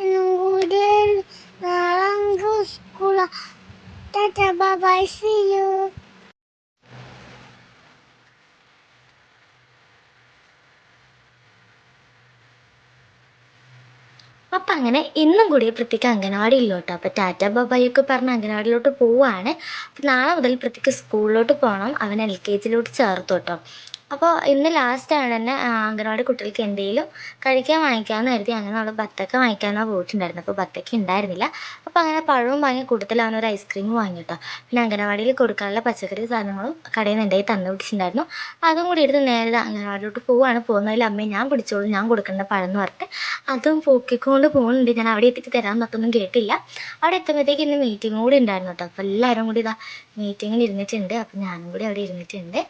Nunggu ngalang Gus kula. Tata bye bye see you. അപ്പം അങ്ങനെ ഇന്നും കൂടി പ്രത്യേക അംഗനവാടിയിലോട്ട് കേട്ടോ അപ്പോൾ ടാറ്റ ബബായൊക്കെ പറഞ്ഞ് അംഗനവാടിയിലോട്ട് പോവുകയാണ് അപ്പം നാളെ മുതൽ പ്രത്യേക സ്കൂളിലോട്ട് പോകണം അവൻ എൽ കെ ജിയിലോട്ട് ചേർത്തു കേട്ടോ അപ്പോൾ ഇന്ന് ലാസ്റ്റാണ് തന്നെ അംഗനവാടി കുട്ടികൾക്ക് എന്തെങ്കിലും കഴിക്കാൻ വാങ്ങിക്കാമെന്ന് കരുതി. അങ്ങനെ നമ്മൾ ബത്തക്ക വാങ്ങിക്കാമെന്നാണ് പോയിട്ടുണ്ടായിരുന്നത് അപ്പോൾ ബത്തക്ക ഉണ്ടായിരുന്നില്ല അപ്പോൾ അങ്ങനെ പഴവും വാങ്ങി കൂട്ടത്തിൽ അവനൊരു ഐസ്ക്രീം വാങ്ങി കേട്ടോ പിന്നെ അംഗനവാടിയിൽ കൊടുക്കാനുള്ള പച്ചക്കറി സാധനങ്ങളും കടയിൽ നിന്ന് കയ്യിൽ തന്നു പിടിച്ചിട്ടുണ്ടായിരുന്നു അതും കൂടി എടുത്ത് നേരെ അംഗനവാടിയിലോട്ട് പോവുകയാണ് പോകുന്നതിൽ അമ്മയെ ഞാൻ പിടിച്ചോളൂ. ഞാൻ കൊടുക്കേണ്ട പഴം എന്ന് പറഞ്ഞിട്ട് അതും പൊക്കിക്കൊണ്ട് പോകുന്നുണ്ട്. ഞാൻ അവിടെ എത്തിയിട്ട് തരാൻ പത്തൊന്നും കേട്ടില്ല. അവിടെ എത്തുമ്പോഴത്തേക്ക് ഇന്ന് മീറ്റിംഗ് കൂടി ഉണ്ടായിരുന്നു കേട്ടോ അപ്പോൾ എല്ലാവരും കൂടി ഇതാ മീറ്റിങ്ങിൽ ഇരുന്നിട്ടുണ്ട്. അപ്പോൾ ഞാനും കൂടി അവിടെ ഇരുന്നിട്ടുണ്ട്.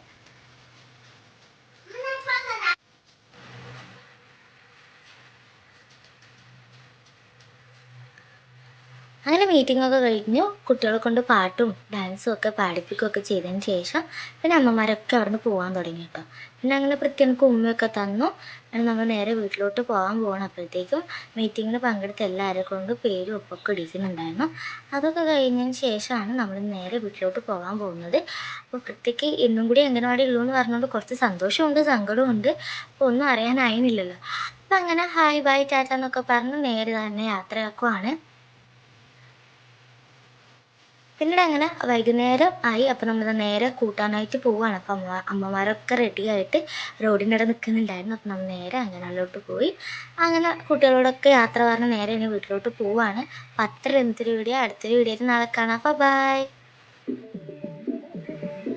ഒക്കെ കഴിഞ്ഞു. കുട്ടികളെ കൊണ്ട് പാട്ടും ഡാൻസും ഒക്കെ പാടിപ്പിക്കുകയൊക്കെ ചെയ്തതിന് ശേഷം പിന്നെ അമ്മമാരൊക്കെ അവിടെ നിന്ന് പോകാൻ തുടങ്ങി കേട്ടോ. പിന്നെ അങ്ങനെ പ്രത്യേകം ഉമ്മയൊക്കെ തന്നു. അങ്ങനെ നമ്മൾ നേരെ വീട്ടിലോട്ട് പോകാൻ പോകണം അപ്പോഴത്തേക്കും മീറ്റിങ്ങിൽ പങ്കെടുത്ത എല്ലാവരെ കൊണ്ട് പേരും ഒപ്പൊക്കെ ഇടിക്കുന്നുണ്ടായിരുന്നു. അതൊക്കെ കഴിഞ്ഞതിന് ശേഷമാണ് നമ്മൾ നേരെ വീട്ടിലോട്ട് പോകാൻ പോകുന്നത്. അപ്പോൾ പ്രത്യേക്ക് ഇന്നും കൂടി അംഗനവാടി ഉള്ളൂ എന്ന് പറഞ്ഞുകൊണ്ട് കുറച്ച് സന്തോഷമുണ്ട് സങ്കടമുണ്ട് അപ്പോൾ ഒന്നും അറിയാനായിരുന്നില്ലല്ലോ അപ്പം അങ്ങനെ ഹായ് ബൈ ടാറ്റ എന്നൊക്കെ പറഞ്ഞ് നേരെ തന്നെ യാത്രയാക്കുവാണ്. പിന്നീട് അങ്ങനെ വൈകുന്നേരം ആയി. അപ്പം നമ്മൾ നേരെ കൂട്ടാനായിട്ട് പോവുകയാണ് അപ്പം അമ്മ അമ്മമാരൊക്കെ റെഡിയായിട്ട് റോഡിന്റെ അവിടെ നിൽക്കുന്നുണ്ടായിരുന്നു അപ്പം നമ്മൾ നേരെ അങ്ങനെയുള്ളോട്ട് പോയി. അങ്ങനെ കുട്ടികളോടൊക്കെ യാത്ര പറഞ്ഞ് നേരെ ഇനി വീട്ടിലോട്ട് പോവുകയാണ് അപ്പം അത്ര എന്തൊരു വീഡിയോ അടുത്തൊരു വീഡിയോയിൽ നാളെ കാണാം. അപ്പം ബൈ